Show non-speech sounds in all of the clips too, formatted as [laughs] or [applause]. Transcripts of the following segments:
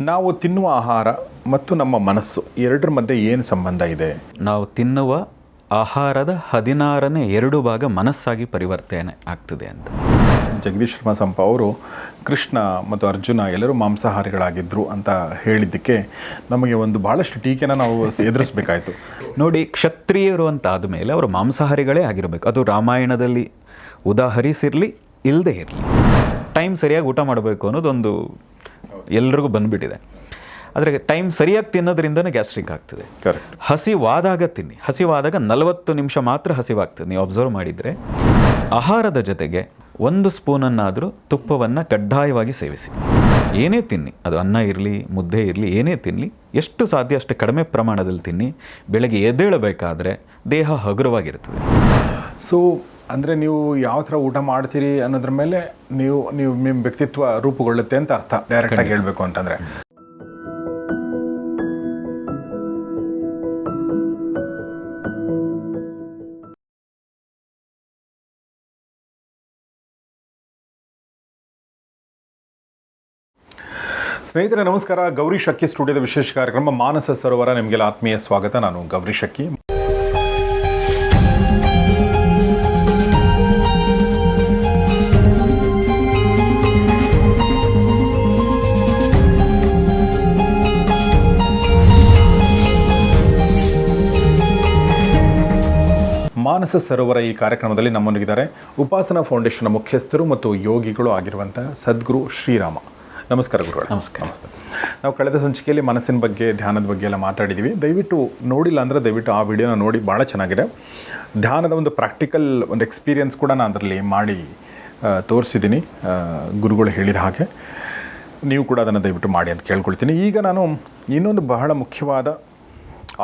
ನಾವು ತಿನ್ನುವ ಆಹಾರ ಮತ್ತು ನಮ್ಮ ಮನಸ್ಸು ಎರಡರ ಮಧ್ಯೆ ಏನು ಸಂಬಂಧ ಇದೆ? ನಾವು ತಿನ್ನುವ ಆಹಾರದ ಹದಿನಾರನೇ ಎರಡು ಭಾಗ ಮನಸ್ಸಾಗಿ ಪರಿವರ್ತನೆ ಆಗ್ತದೆ ಅಂತ. ಜಗದೀಶ್ ಶರ್ಮ ಸಂಪ ಅವರು ಕೃಷ್ಣ ಮತ್ತು ಅರ್ಜುನ ಎಲ್ಲರೂ ಮಾಂಸಾಹಾರಿಗಳಾಗಿದ್ದರು ಅಂತ ಹೇಳಿದ್ದಕ್ಕೆ ನಮಗೆ ಒಂದು ಭಾಳಷ್ಟು ಟೀಕೆನ ನಾವು ಎದುರಿಸಬೇಕಾಯಿತು. ನೋಡಿ ಕ್ಷತ್ರಿಯರು ಅಂತ ಆದಮೇಲೆ ಅವರು ಮಾಂಸಾಹಾರಿಗಳೇ ಆಗಿರಬೇಕು. ಅದು ರಾಮಾಯಣದಲ್ಲಿ ಉದಾಹರಿಸಿರಲಿ ಇಲ್ಲದೆ ಇರಲಿ. ಟೈಮ್ ಸರಿಯಾಗಿ ಊಟ ಮಾಡಬೇಕು ಅನ್ನೋದೊಂದು ಎಲ್ರಿಗೂ ಬಂದುಬಿಟ್ಟಿದೆ. ಆದರೆ ಟೈಮ್ ಸರಿಯಾಗಿ ತಿನ್ನೋದ್ರಿಂದನೇ ಗ್ಯಾಸ್ಟ್ರಿಕ್ ಆಗ್ತದೆ. ಕರೆಕ್ಟ್ ಹಸಿವಾದಾಗ ತಿನ್ನಿ. ಹಸಿವಾದಾಗ ನಲವತ್ತು ನಿಮಿಷ ಮಾತ್ರ ಹಸಿವಾಗ್ತದೆ. ನೀವು ಅಬ್ಸರ್ವ್ ಮಾಡಿದರೆ ಆಹಾರದ ಜೊತೆಗೆ ಒಂದು ಸ್ಪೂನನ್ನಾದರೂ ತುಪ್ಪವನ್ನು ಕಡ್ಡಾಯವಾಗಿ ಸೇವಿಸಿ. ಏನೇ ತಿನ್ನಿ. ಅದು ಅನ್ನ ಇರಲಿ ಮುದ್ದೆ ಇರಲಿ ಏನೇ ತಿನ್ನಲಿ ಎಷ್ಟು ಸಾಧ್ಯ ಅಷ್ಟು ಕಡಿಮೆ ಪ್ರಮಾಣದಲ್ಲಿ ತಿನ್ನಿ. ಬೆಳಗ್ಗೆ ಎದ್ದೇಳಬೇಕಾದ್ರೆ ದೇಹ ಹಗುರವಾಗಿರ್ತದೆ ಸೊ ಅಂದರೆ ನೀವು ಯಾವ ಥರ ಊಟ ಮಾಡ್ತೀರಿ ಅನ್ನೋದ್ರ ಮೇಲೆ ನೀವು ನೀವು ನಿಮ್ಮ ವ್ಯಕ್ತಿತ್ವ ರೂಪುಗೊಳ್ಳುತ್ತೆ ಅಂತ ಅರ್ಥ. ಡೈರೆಕ್ಟಾಗಿ ಹೇಳಬೇಕು ಅಂತಂದರೆ. ಸ್ನೇಹಿತರೆ ನಮಸ್ಕಾರ. ಗೌರಿ ಶಕ್ಕಿ ಸ್ಟುಡಿಯೋದ ವಿಶೇಷ ಕಾರ್ಯಕ್ರಮ ಮಾನಸ ಸರೋವರ. ನಿಮಗೆಲ್ಲ ಆತ್ಮೀಯ ಸ್ವಾಗತ. ನಾನು ಗೌರಿ ಶಕ್ಕಿ ಮಾನಸ ಸರೋವರ ಈ ಕಾರ್ಯಕ್ರಮದಲ್ಲಿ ನಮ್ಮೊಂದಿಗಿದ್ದಾರೆ ಉಪಾಸನಾ ಫೌಂಡೇಶನ್ ಮುಖ್ಯಸ್ಥರು ಮತ್ತು ಯೋಗಿಗಳು ಆಗಿರುವಂಥ ಸದ್ಗುರು ಶ್ರೀರಾಮ. ನಮಸ್ಕಾರ ಗುರುಗಳು. ನಮಸ್ಕಾರ. ನಮಸ್ತೆ. ನಾವು ಕಳೆದ ಸಂಚಿಕೆಯಲ್ಲಿ ಮನಸ್ಸಿನ ಬಗ್ಗೆ ಧ್ಯಾನದ ಬಗ್ಗೆ ಎಲ್ಲ ಮಾತಾಡಿದ್ದೀವಿ ದಯವಿಟ್ಟು ನೋಡಿಲ್ಲ ಅಂದರೆ ದಯವಿಟ್ಟು ಆ ವಿಡಿಯೋನ ನೋಡಿ ಭಾಳ ಚೆನ್ನಾಗಿದೆ. ಧ್ಯಾನದ ಒಂದು ಪ್ರಾಕ್ಟಿಕಲ್ ಒಂದು ಎಕ್ಸ್ಪೀರಿಯನ್ಸ್ ಕೂಡ ನಾನು ಅದರಲ್ಲಿ ಮಾಡಿ ತೋರಿಸಿದ್ದೀನಿ. ಗುರುಗಳು ಹೇಳಿದ ಹಾಗೆ. ನೀವು ಕೂಡ ಅದನ್ನು ದಯವಿಟ್ಟು ಮಾಡಿ ಅಂತ ಕೇಳ್ಕೊಳ್ತೀನಿ. ಈಗ ನಾನು ಇನ್ನೊಂದು ಬಹಳ ಮುಖ್ಯವಾದ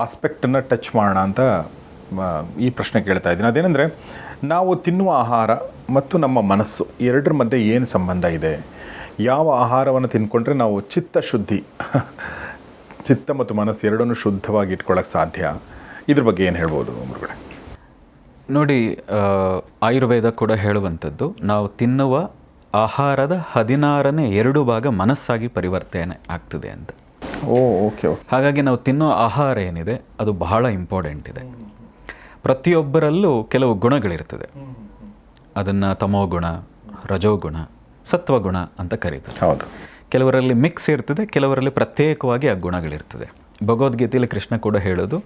ಆಸ್ಪೆಕ್ಟನ್ನು ಟಚ್ ಮಾಡೋಣ ಅಂತ ಈ ಪ್ರಶ್ನೆ ಕೇಳ್ತಾ ಇದ್ದೀನಿ. ಅದೇನೆಂದರೆ ನಾವು ತಿನ್ನುವ ಆಹಾರ ಮತ್ತು ನಮ್ಮ ಮನಸ್ಸು ಎರಡರ ಮಧ್ಯೆ ಏನು ಸಂಬಂಧ ಇದೆ? ಯಾವ ಆಹಾರವನ್ನು ತಿಂದ್ಕೊಂಡ್ರೆ ನಾವು ಚಿತ್ತ ಶುದ್ಧಿ [laughs] ಚಿತ್ತ ಮತ್ತು ಮನಸ್ಸು ಎರಡನ್ನೂ ಶುದ್ಧವಾಗಿ ಇಟ್ಕೊಳ್ಳೋಕ್ಕೆ ಸಾಧ್ಯ? ಇದ್ರ ಬಗ್ಗೆ ಏನು ಹೇಳ್ಬೋದು ಮುರುಗಡೆ ನೋಡಿ ಆಯುರ್ವೇದ ಕೂಡ ಹೇಳುವಂಥದ್ದು ನಾವು ತಿನ್ನುವ ಆಹಾರದ ಹದಿನಾರನೇ ಎರಡು ಭಾಗ ಮನಸ್ಸಾಗಿ ಪರಿವರ್ತನೆ ಆಗ್ತದೆ ಅಂತ. ಓ ಓಕೆ ಓಕೆ. ಹಾಗಾಗಿ ನಾವು ತಿನ್ನೋ ಆಹಾರ ಏನಿದೆ ಅದು ಬಹಳ ಇಂಪಾರ್ಟೆಂಟ್ ಇದೆ. ಪ್ರತಿಯೊಬ್ಬರಲ್ಲೂ ಕೆಲವು ಗುಣಗಳಿರ್ತದೆ. ಅದನ್ನು ತಮೋಗುಣ ರಜೋಗುಣ ಸತ್ವಗುಣ ಅಂತ ಕರೀತಾರೆ. ಹೌದು. ಕೆಲವರಲ್ಲಿ ಮಿಕ್ಸ್ ಇರ್ತದೆ ಕೆಲವರಲ್ಲಿ ಪ್ರತ್ಯೇಕವಾಗಿ ಆ ಗುಣಗಳಿರ್ತದೆ. ಭಗವದ್ಗೀತೆಯಲ್ಲಿ ಕೃಷ್ಣ ಕೂಡ ಹೇಳೋದು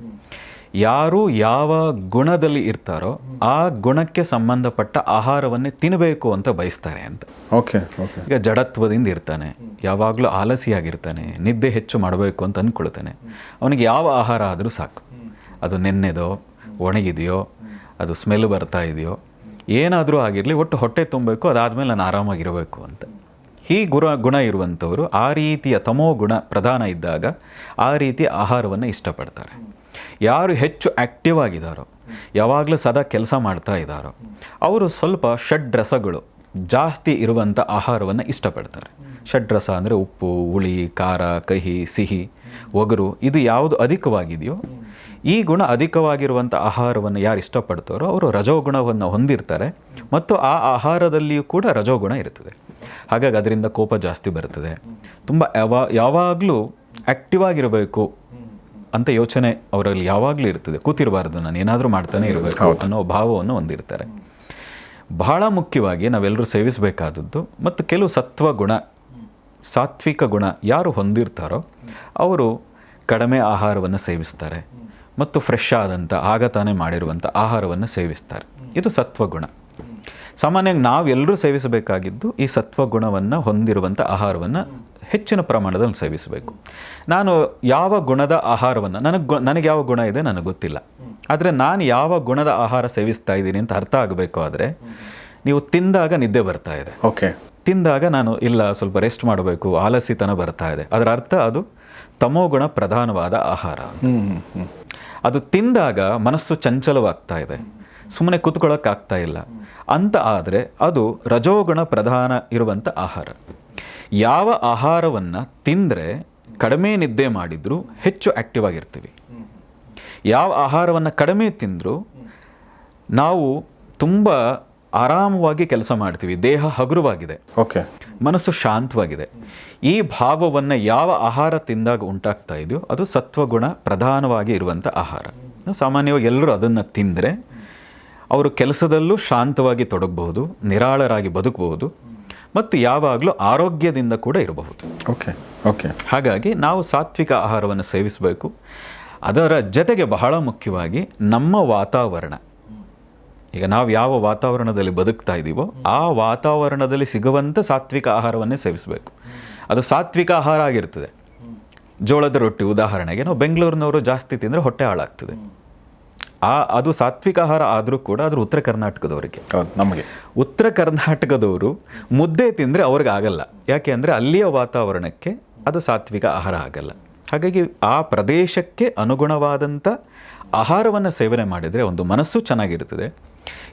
ಯಾರು ಯಾವ ಗುಣದಲ್ಲಿ ಇರ್ತಾರೋ ಆ ಗುಣಕ್ಕೆ ಸಂಬಂಧಪಟ್ಟ ಆಹಾರವನ್ನೇ ತಿನ್ನಬೇಕು ಅಂತ ಬಯಸ್ತಾರೆ ಅಂತ. Okay okay. ಈಗ ಜಡತ್ವದಿಂದ ಇರ್ತಾನೆ ಯಾವಾಗಲೂ ಆಲಸಿಯಾಗಿರ್ತಾನೆ ನಿದ್ದೆ ಹೆಚ್ಚು ಮಾಡಬೇಕು ಅಂತ ಅಂದ್ಕೊಳ್ತಾನೆ ಅವನಿಗೆ ಯಾವ ಆಹಾರ ಆದರೂ ಸಾಕು. ಅದು ನೆನ್ನೆದೋ ಒಣಗಿದೆಯೋ, ಅದು ಸ್ಮೆಲ್ ಬರ್ತಾ ಇದೆಯೋ, ಏನಾದರೂ ಆಗಿರಲಿ, ಒಟ್ಟು ಹೊಟ್ಟೆ ತುಂಬಬೇಕು, ಅದಾದಮೇಲೆ ನಾನು ಆರಾಮಾಗಿರಬೇಕು ಅಂತ. ಈ ಗುಣ ಗುಣ ಇರುವಂಥವರು ಆ ರೀತಿಯ ತಮೋ ಗುಣ ಪ್ರಧಾನ ಇದ್ದಾಗ ಆ ರೀತಿಯ ಆಹಾರವನ್ನು ಇಷ್ಟಪಡ್ತಾರೆ. ಯಾರು ಹೆಚ್ಚು ಆ್ಯಕ್ಟಿವ್ ಆಗಿದ್ದಾರೋ ಯಾವಾಗಲೂ ಸದಾ ಕೆಲಸ ಮಾಡ್ತಾ ಇದ್ದಾರೋ ಅವರು ಸ್ವಲ್ಪ ಷಡ್ರಸಗಳು ಜಾಸ್ತಿ ಇರುವಂಥ ಆಹಾರವನ್ನು ಇಷ್ಟಪಡ್ತಾರೆ. ಷಡ್ರಸ ಅಂದರೆ ಉಪ್ಪು, ಹುಳಿ, ಖಾರ, ಕಹಿ, ಸಿಹಿ, ಒಗರು, ಇದು ಯಾವುದು ಅಧಿಕವಾಗಿದೆಯೋ ಈ ಗುಣ ಅಧಿಕವಾಗಿರುವಂಥ ಆಹಾರವನ್ನು ಯಾರು ಇಷ್ಟಪಡ್ತಾರೋ ಅವರು ರಜೋಗುಣವನ್ನು ಹೊಂದಿರ್ತಾರೆ ಮತ್ತು ಆ ಆಹಾರದಲ್ಲಿಯೂ ಕೂಡ ರಜೋಗುಣ ಇರ್ತದೆ ಹಾಗಾಗಿ ಅದರಿಂದ ಕೋಪ ಜಾಸ್ತಿ ಬರ್ತದೆ ತುಂಬ ಯಾವ ಯಾವಾಗಲೂ ಆ್ಯಕ್ಟಿವ್ ಆಗಿರಬೇಕು ಅಂತ ಯೋಚನೆ ಅವರಲ್ಲಿ ಯಾವಾಗಲೂ ಇರ್ತದೆ ಕೂತಿರಬಾರ್ದು ನಾನು ಏನಾದರೂ ಮಾಡ್ತಾನೆ ಇರಬೇಕು ಅನ್ನೋ ಭಾವವನ್ನು ಹೊಂದಿರ್ತಾರೆ. ಬಹಳ ಮುಖ್ಯವಾಗಿ ನಾವೆಲ್ಲರೂ ಸೇವಿಸಬೇಕಾದದ್ದು ಮತ್ತು ಕೆಲವು ಸತ್ವ ಗುಣ ಸಾತ್ವಿಕ ಗುಣ ಯಾರು ಹೊಂದಿರ್ತಾರೋ ಅವರು ಕಡಿಮೆ ಆಹಾರವನ್ನು ಸೇವಿಸ್ತಾರೆ. ಮತ್ತು ಫ್ರೆಶ್ ಆದಂಥ ಆಗ ತಾನೇ ಮಾಡಿರುವಂಥ ಆಹಾರವನ್ನು ಸೇವಿಸ್ತಾರೆ. ಇದು ಸತ್ವಗುಣ. ಸಾಮಾನ್ಯವಾಗಿ ನಾವೆಲ್ಲರೂ ಸೇವಿಸಬೇಕಾಗಿದ್ದು ಈ ಸತ್ವಗುಣವನ್ನು ಹೊಂದಿರುವಂಥ ಆಹಾರವನ್ನು ಹೆಚ್ಚಿನ ಪ್ರಮಾಣದಲ್ಲಿ ಸೇವಿಸಬೇಕು. ನಾನು ಯಾವ ಗುಣದ ಆಹಾರವನ್ನು ನನಗೆ ಗು ನನಗೆ ಯಾವ ಗುಣ ಇದೆ ನನಗೆ ಗೊತ್ತಿಲ್ಲ. ಆದರೆ ನಾನು ಯಾವ ಗುಣದ ಆಹಾರ ಸೇವಿಸ್ತಾ ಇದ್ದೀನಿ ಅಂತ ಅರ್ಥ ಆಗಬೇಕು ಆದರೆ ನೀವು ತಿಂದಾಗ ನಿದ್ದೆ ಬರ್ತಾ ಇದೆ. ಓಕೆ ತಿಂದಾಗ ನಾನು ಇಲ್ಲ ಸ್ವಲ್ಪ ರೆಸ್ಟ್ ಮಾಡಬೇಕು ಆಲಸ್ಯತನ ಬರ್ತಾ ಇದೆ. ಅದರ ಅರ್ಥ ಅದು ತಮೋಗುಣ ಪ್ರಧಾನವಾದ ಆಹಾರ ಹ್ಞೂ ಹ್ಞೂ ಅದು ತಿಂದಾಗ ಮನಸ್ಸು ಚಂಚಲವಾಗ್ತಾ ಇದೆ. ಸುಮ್ಮನೆ ಕೂತ್ಕೊಳ್ಳೋಕ್ಕಾಗ್ತಾ ಇಲ್ಲ. ಅಂತ ಆದರೆ ಅದು ರಜೋಗುಣ ಪ್ರಧಾನ ಇರುವಂಥ ಆಹಾರ. ಯಾವ ಆಹಾರವನ್ನು ತಿಂದರೆ ಕಡಿಮೆ ನಿದ್ದೆ ಮಾಡಿದರೂ ಹೆಚ್ಚು ಆ್ಯಕ್ಟಿವ್ ಆಗಿರ್ತೀವಿ. ಯಾವ ಆಹಾರವನ್ನು ಕಡಿಮೆ ತಿಂದರೂ ನಾವು ತುಂಬ ಆರಾಮವಾಗಿ ಕೆಲಸ ಮಾಡ್ತೀವಿ. ದೇಹ ಹಗುರವಾಗಿದೆ. ಓಕೆ ಮನಸ್ಸು ಶಾಂತವಾಗಿದೆ. ಈ ಭಾವವನ್ನು ಯಾವ ಆಹಾರ ತಿಂದಾಗ ಉಂಟಾಗ್ತಾ ಇದೆಯೋ ಅದು ಸತ್ವಗುಣ ಪ್ರಧಾನವಾಗಿ ಇರುವಂಥ ಆಹಾರ. ಸಾಮಾನ್ಯವಾಗಿ ಎಲ್ಲರೂ ಅದನ್ನು ತಿಂದರೆ ಅವರು ಕೆಲಸದಲ್ಲೂ ಶಾಂತವಾಗಿ ತೊಡಗಬಹುದು ನಿರಾಳರಾಗಿ ಬದುಕಬಹುದು ಮತ್ತು ಯಾವಾಗಲೂ ಆರೋಗ್ಯದಿಂದ ಕೂಡ ಇರಬಹುದು. ಓಕೆ ಓಕೆ ಹಾಗಾಗಿ ನಾವು ಸಾತ್ವಿಕ ಆಹಾರವನ್ನು ಸೇವಿಸಬೇಕು. ಅದರ ಜೊತೆಗೆ ಬಹಳ ಮುಖ್ಯವಾಗಿ ನಮ್ಮ ವಾತಾವರಣ. ಈಗ ನಾವು ಯಾವ ವಾತಾವರಣದಲ್ಲಿ ಬದುಕ್ತಾ ಇದ್ದೀವೋ ಆ ವಾತಾವರಣದಲ್ಲಿ ಸಿಗುವಂಥ ಸಾತ್ವಿಕ ಆಹಾರವನ್ನೇ ಸೇವಿಸಬೇಕು. ಅದು ಸಾತ್ವಿಕ ಆಹಾರ ಆಗಿರ್ತದೆ. ಜೋಳದ ರೊಟ್ಟಿ ಉದಾಹರಣೆಗೆ ನಾವು ಬೆಂಗಳೂರಿನವರು ಜಾಸ್ತಿ ತಿಂದರೆ ಹೊಟ್ಟೆ ಹಾಳಾಗ್ತದೆ. ಆ ಅದು ಸಾತ್ವಿಕ ಆಹಾರ ಆದರೂ ಕೂಡ ಅದ್ರ ಉತ್ತರ ಕರ್ನಾಟಕದವರಿಗೆ. ನಮಗೆ. ಉತ್ತರ ಕರ್ನಾಟಕದವರು ಮುದ್ದೆ ತಿಂದರೆ ಅವ್ರಿಗೆ ಆಗಲ್ಲ. ಯಾಕೆ ಅಂದರೆ ಅಲ್ಲಿಯ ವಾತಾವರಣಕ್ಕೆ ಅದು ಸಾತ್ವಿಕ ಆಹಾರ ಆಗಲ್ಲ. ಹಾಗಾಗಿ ಆ ಪ್ರದೇಶಕ್ಕೆ ಅನುಗುಣವಾದಂಥ ಆಹಾರವನ್ನು ಸೇವನೆ ಮಾಡಿದರೆ ಒಂದು ಮನಸ್ಸು ಚೆನ್ನಾಗಿರ್ತದೆ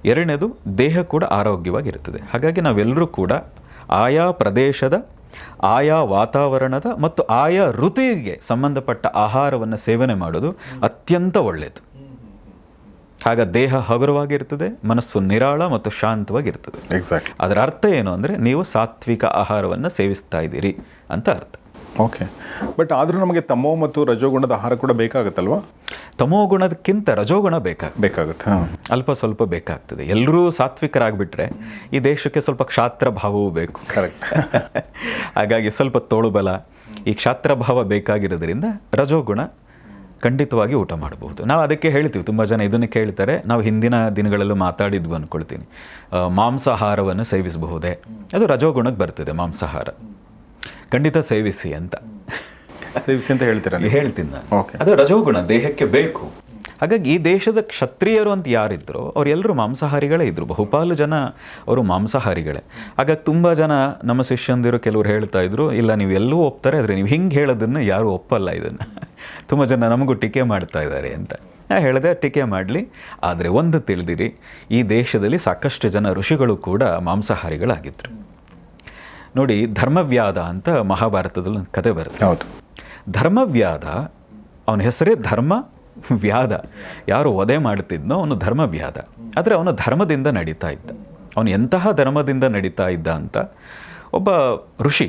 ಎರಡನೇದು ದೇಹ ಕೂಡ ಆರೋಗ್ಯವಾಗಿರುತ್ತದೆ. ಹಾಗಾಗಿ ನಾವೆಲ್ಲರೂ ಕೂಡ ಆಯಾ ಪ್ರದೇಶದ ಆಯಾ ವಾತಾವರಣದ ಮತ್ತು ಆಯಾ ಋತುವಿಗೆ ಸಂಬಂಧಪಟ್ಟ ಆಹಾರವನ್ನು ಸೇವನೆ ಮಾಡೋದು ಅತ್ಯಂತ ಒಳ್ಳೆಯದು ಆಗ ದೇಹ ಹಗುರವಾಗಿರ್ತದೆ ಮನಸ್ಸು ನಿರಾಳ ಮತ್ತು ಶಾಂತವಾಗಿರ್ತದೆ. ಎಕ್ಸಾಕ್ಟ್ ಅದರ ಅರ್ಥ ಏನು ಅಂದರೆ ನೀವು ಸಾತ್ವಿಕ ಆಹಾರವನ್ನು ಸೇವಿಸ್ತಾ ಇದ್ದೀರಿ ಅಂತ ಅರ್ಥ. ಓಕೆ ಬಟ್ ಆದರೂ ನಮಗೆ ತಮೋ ಮತ್ತು ರಜೋಗುಣದ ಆಹಾರ ಕೂಡ ಬೇಕಾಗುತ್ತಲ್ವಾ? ತಮೋ ಗುಣದಕ್ಕಿಂತ ರಜೋಗುಣ ಬೇಕಾಗ ಬೇಕಾಗುತ್ತೆ ಹಾಂ. ಅಲ್ಪ ಸ್ವಲ್ಪ ಬೇಕಾಗ್ತದೆ. ಎಲ್ಲರೂ ಸಾತ್ವಿಕರಾಗಿಬಿಟ್ರೆ ಈ ದೇಶಕ್ಕೆ ಸ್ವಲ್ಪ ಕ್ಷಾತ್ರ ಭಾವವೂ ಬೇಕು. ಕರೆಕ್ಟ್ [laughs] ಹಾಗಾಗಿ ಸ್ವಲ್ಪ ತೋಳುಬಲ ಈ ಕ್ಷಾತ್ರ ಭಾವ ಬೇಕಾಗಿರೋದ್ರಿಂದ ರಜೋಗುಣ ಖಂಡಿತವಾಗಿ ಊಟ ಮಾಡಬಹುದು. ನಾವು ಅದಕ್ಕೆ ಹೇಳ್ತೀವಿ ತುಂಬ ಜನ ಇದನ್ನು ಕೇಳ್ತಾರೆ. ನಾವು ಹಿಂದಿನ ದಿನಗಳಲ್ಲೂ ಮಾತಾಡಿದ್ವು ಅಂದ್ಕೊಳ್ತೀನಿ ಮಾಂಸಾಹಾರವನ್ನು ಸೇವಿಸಬಹುದೇ? ಅದು ರಜೋಗುಣಕ್ಕೆ ಬರ್ತದೆ ಮಾಂಸಾಹಾರ. ಖಂಡಿತ ಸೇವಿಸಿ ಅಂತ. ಸೇವಿಸಿ ಅಂತ ಹೇಳ್ತೀರ ಹೇಳ್ತೀನಿ ನಾನು. ಓಕೆ ಅದು ರಜೋಗುಣ ದೇಹಕ್ಕೆ ಬೇಕು. ಹಾಗಾಗಿ ಈ ದೇಶದ ಕ್ಷತ್ರಿಯರು ಅಂತ ಯಾರಿದ್ರು ಅವರೆಲ್ಲರೂ ಮಾಂಸಾಹಾರಿಗಳೇ ಇದ್ರು. ಬಹುಪಾಲು ಜನ ಅವರು ಮಾಂಸಾಹಾರಿಗಳೇ. ಹಾಗಾಗಿ ತುಂಬ ಜನ ನಮ್ಮ ಶಿಷ್ಯಂದಿರು ಕೆಲವರು ಹೇಳ್ತಾ ಇದ್ರು ಇಲ್ಲ ನೀವು ಎಲ್ಲೂ ಒಪ್ತಾರೆ ಆದರೆ ನೀವು ಹಿಂಗೆ ಹೇಳೋದನ್ನು ಯಾರೂ ಒಪ್ಪಲ್ಲ ಇದನ್ನು. ತುಂಬ ಜನ ನಮಗೂ ಟೀಕೆ ಮಾಡ್ತಾ ಇದ್ದಾರೆ ಅಂತ. ನಾ ಹೇಳಿದೆ ಟೀಕೆ ಮಾಡಲಿ. ಆದರೆ ಒಂದು ತಿಳಿದಿರಿ ಈ ದೇಶದಲ್ಲಿ ಸಾಕಷ್ಟು ಜನ ಋಷಿಗಳು ಕೂಡ ಮಾಂಸಾಹಾರಿಗಳಾಗಿದ್ದರು ನೋಡಿ ಧರ್ಮವ್ಯಾದ ಅಂತ ಮಹಾಭಾರತದಲ್ಲಿ ಒಂದು ಕತೆ ಬರುತ್ತೆ. ಹೌದು. ಧರ್ಮವ್ಯಾಧ ಅವನ ಹೆಸರೇ ಧರ್ಮ ವ್ಯಾಧ ಯಾರು ವಧೆ ಮಾಡ್ತಿದ್ನೋ ಅವನು ಧರ್ಮವ್ಯಾಧ ಆದರೆ ಅವನು ಧರ್ಮದಿಂದ ನಡೀತಾ ಇದ್ದ. ಅವನು ಎಂತಹ ಧರ್ಮದಿಂದ ನಡೀತಾ ಇದ್ದ ಅಂತ ಒಬ್ಬ ಋಷಿ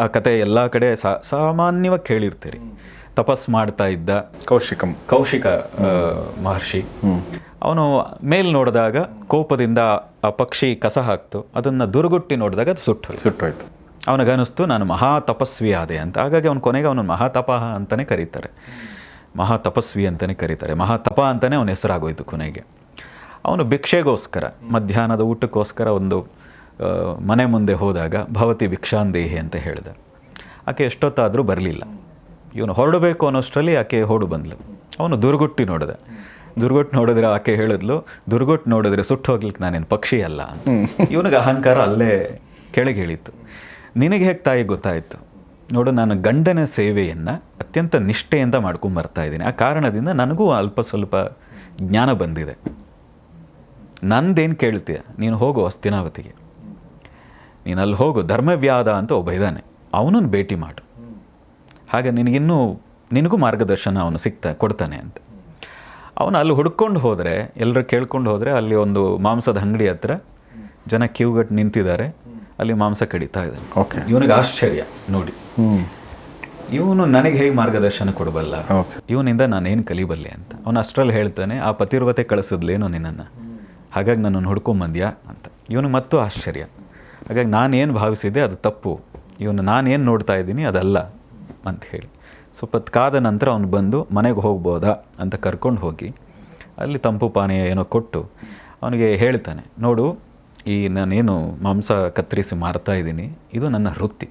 ಆ ಕತೆ ಎಲ್ಲ ಕಡೆ ಸಾ ಸಾಮಾನ್ಯವಾಗಿ ಕೇಳಿರ್ತೀರಿ. ತಪಸ್ ಮಾಡ್ತಾ ಇದ್ದ ಕೌಶಿಕಂ. ಕೌಶಿಕ ಮಹರ್ಷಿ. ಅವನು ಮೇಲ್ ನೋಡಿದಾಗ ಕೋಪದಿಂದ ಆ ಪಕ್ಷಿ ಕಸ ಹಾಕ್ತು. ಅದನ್ನು ದುರ್ಗುಟ್ಟಿ ನೋಡಿದಾಗ ಅದು ಸುಟ್ಟು. ಸುಟ್ಟೋಯ್ತು. ಅವನಿಗನಿಸ್ತು ನಾನು ಮಹಾ ತಪಸ್ವಿ ಆದೆ ಅಂತ. ಹಾಗಾಗಿ ಅವನ ಕೊನೆಗೆ ಅವನು ಮಹಾತಪಃ ಅಂತಲೇ ಕರೀತಾರೆ. ಮಹಾ ತಪಸ್ವಿ ಅಂತಲೇ ಕರೀತಾರೆ. ಮಹಾತಪ ಅಂತಲೇ ಅವನ ಹೆಸರಾಗೋಯ್ತು ಕೊನೆಗೆ. ಅವನು ಭಿಕ್ಷೆಗೋಸ್ಕರ ಮಧ್ಯಾಹ್ನದ ಊಟಕ್ಕೋಸ್ಕರ ಒಂದು ಮನೆ ಮುಂದೆ ಹೋದಾಗ ಭವತಿ ಭಿಕ್ಷಾಂದೇಹಿ ಅಂತ ಹೇಳಿದ. ಆಕೆ ಎಷ್ಟೊತ್ತಾದರೂ ಬರಲಿಲ್ಲ. ಇವನು ಹೊರಡಬೇಕು ಅನ್ನೋಷ್ಟರಲ್ಲಿ ಆಕೆ ಹೊರಡು ಬಂದಳು ಅವನು ದುರ್ಗುಟ್ಟಿ ನೋಡಿದ. ದುರ್ಗೊಟ್ಟು ನೋಡಿದ್ರೆ ಆಕೆ ಹೇಳಿದ್ಲು, ದುರ್ಗೊಟ್ ನೋಡಿದ್ರೆ ಸುಟ್ಟು ಹೋಗ್ಲಿಕ್ಕೆ ನಾನೇನು ಪಕ್ಷಿ ಅಲ್ಲ ಇವನಿಗೆ ಅಹಂಕಾರ ಅಲ್ಲೇ ಕೆಳಗೆ ಹೇಳಿತ್ತು. ನಿನಗೆ ಹೇಗೆ ತಾಯಿ ಗೊತ್ತಾಯಿತು? ನೋಡು, ನಾನು ಗಂಡನ ಸೇವೆಯನ್ನು ಅತ್ಯಂತ ನಿಷ್ಠೆಯಿಂದ ಮಾಡ್ಕೊಂಡು ಬರ್ತಾ ಇದ್ದೀನಿ. ಆ ಕಾರಣದಿಂದ ನನಗೂ ಅಲ್ಪ ಸ್ವಲ್ಪ ಜ್ಞಾನ ಬಂದಿದೆ. ನಂದೇನು ಕೇಳ್ತೀಯ? ನೀನು ಹೋಗು ಅಸ್ತಿನಾವತಿಗೆ. ನೀನು ಅಲ್ಲಿ ಹೋಗು, ಧರ್ಮವ್ಯಾದ ಅಂತ ಒಬ್ಬ ಇದ್ದಾನೆ. ಅವನನ್ನು ಭೇಟಿ ಮಾಡು. ಹಾಗೆ ನಿನಗಿನ್ನೂ, ನಿನಗೂ ಮಾರ್ಗದರ್ಶನ ಅವನು ಸಿಗ್ತಾ ಕೊಡ್ತಾನೆ ಅಂತ. ಅವನು ಅಲ್ಲಿ ಹುಡ್ಕೊಂಡು ಹೋದರೆ ಎಲ್ಲರೂ ಕೇಳ್ಕೊಂಡು ಹೋದರೆ ಅಲ್ಲಿ ಒಂದು ಮಾಂಸದ ಅಂಗಡಿ ಹತ್ರ ಜನ ಕ್ಯೂಗಟ್ಟು ನಿಂತಿದ್ದಾರೆ. ಅಲ್ಲಿ ಮಾಂಸ ಕಡಿತಾ ಇದ್ದಾನೆ ಓಕೆ. ಇವನಿಗೆ ಆಶ್ಚರ್ಯ ನೋಡಿ. ಹ್ಞೂ ಇವನು ನನಗೆ ಹೇಗೆ ಮಾರ್ಗದರ್ಶನ ಕೊಡಬಲ್ಲ? ಓಕೆ. ಇವನಿಂದ ನಾನೇನು ಕಲಿಬಲ್ಲೆ ಅಂತ. ಅವನು ಅಷ್ಟರಲ್ಲಿ ಹೇಳ್ತಾನೆ ಆ ಪತಿರ್ವತೆ ಕಳಿಸಿದ್ಲೇನು ನಿನ್ನನ್ನು. ಹಾಗಾಗಿ ನನ್ನನ್ನು ಹುಡ್ಕೊಂಬಂದ್ಯಾ? ಅಂತ. ಇವನಿಗೆ ಮತ್ತೂ ಆಶ್ಚರ್ಯ. ಹಾಗಾಗಿ ನಾನೇನು ಭಾವಿಸಿದ್ದೆ ಅದು ತಪ್ಪು. ಇವನು ನಾನೇನು ನೋಡ್ತಾ ಇದ್ದೀನಿ ಅದಲ್ಲ ಅಂತ ಹೇಳಿ. ಸ್ವಲ್ಪ ಕಾದ ನಂತರ ಅವನು ಬಂದು ಮನೆಗೆ ಹೋಗ್ಬೋದಾ ಅಂತ ಕರ್ಕೊಂಡು ಹೋಗಿ, ಅಲ್ಲಿ ತಂಪು ಪಾನೀಯ ಏನೋ ಕೊಟ್ಟು ಅವನಿಗೆ ಹೇಳ್ತಾನೆ, ನೋಡು, ಈ ನಾನೇನು ಮಾಂಸ ಕತ್ತರಿಸಿ ಮಾರ್ತಾ ಇದ್ದೀನಿ, ಇದು ನನ್ನ ವೃತ್ತಿ.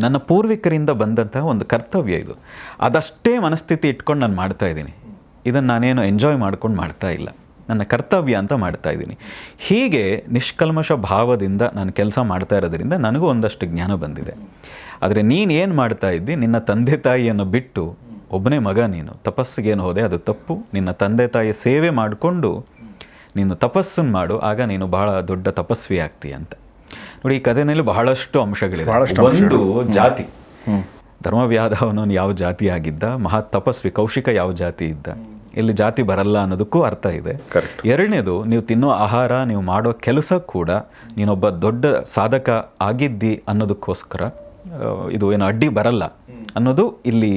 ನನ್ನ ಪೂರ್ವಿಕರಿಂದ ಬಂದಂತಹ ಒಂದು ಕರ್ತವ್ಯ ಇದು. ಅದಷ್ಟೇ ಮನಸ್ಥಿತಿ ಇಟ್ಕೊಂಡು ನಾನು ಮಾಡ್ತಾ ಇದ್ದೀನಿ. ಇದನ್ನು ನಾನೇನು ಎಂಜಾಯ್ ಮಾಡ್ಕೊಂಡು ಮಾಡ್ತಾ ಇಲ್ಲ. ನನ್ನ ಕರ್ತವ್ಯ ಅಂತ ಮಾಡ್ತಾ ಇದ್ದೀನಿ. ಹೀಗೆ ನಿಷ್ಕಲ್ಮಶ ಭಾವದಿಂದ ನಾನು ಕೆಲಸ ಮಾಡ್ತಾ ಇರೋದ್ರಿಂದ ನನಗೂ ಒಂದಷ್ಟು ಜ್ಞಾನ ಬಂದಿದೆ. ಆದರೆ ನೀನು ಏನು ಮಾಡ್ತಾ ಇದ್ದಿ? ನಿನ್ನ ತಂದೆ ತಾಯಿಯನ್ನು ಬಿಟ್ಟು ಒಬ್ಬನೇ ಮಗ ನೀನು. ತಪಸ್ಸಿಗೇನು ಹೋದೆ? ಅದು ತಪ್ಪು. ನಿನ್ನ ತಂದೆ ತಾಯಿ ಸೇವೆ ಮಾಡಿಕೊಂಡು ನೀನು ತಪಸ್ಸನ್ನು ಮಾಡು. ಆಗ ನೀನು ಬಹಳ ದೊಡ್ಡ ತಪಸ್ವಿ ಆಗ್ತೀಯ ಅಂತ ನೋಡಿ ಈ ಕಥೆಯಲ್ಲಿ ಬಹಳಷ್ಟು ಅಂಶಗಳಿವೆ ಒಂದು ಜಾತಿ. ಧರ್ಮವ್ಯಾಧ ಅವನವನು ಯಾವ ಜಾತಿ ಆಗಿದ್ದ? ಮಹಾ ತಪಸ್ವಿ ಕೌಶಿಕ ಯಾವ ಜಾತಿ ಇದ್ದ? ಇಲ್ಲಿ ಜಾತಿ ಬರಲ್ಲ ಅನ್ನೋದಕ್ಕೂ ಅರ್ಥ ಇದೆ. ಎರಡನೇದು ನೀವು ತಿನ್ನೋ ಆಹಾರ ನೀವು ಮಾಡೋ ಕೆಲಸ ಕೂಡ ನೀನೊಬ್ಬ ದೊಡ್ಡ ಸಾಧಕ ಆಗಿದ್ದಿ ಅನ್ನೋದಕ್ಕೋಸ್ಕರ ಇದು ಏನು ಅಡ್ಡಿ ಬರಲ್ಲ ಅನ್ನೋದು ಇಲ್ಲಿ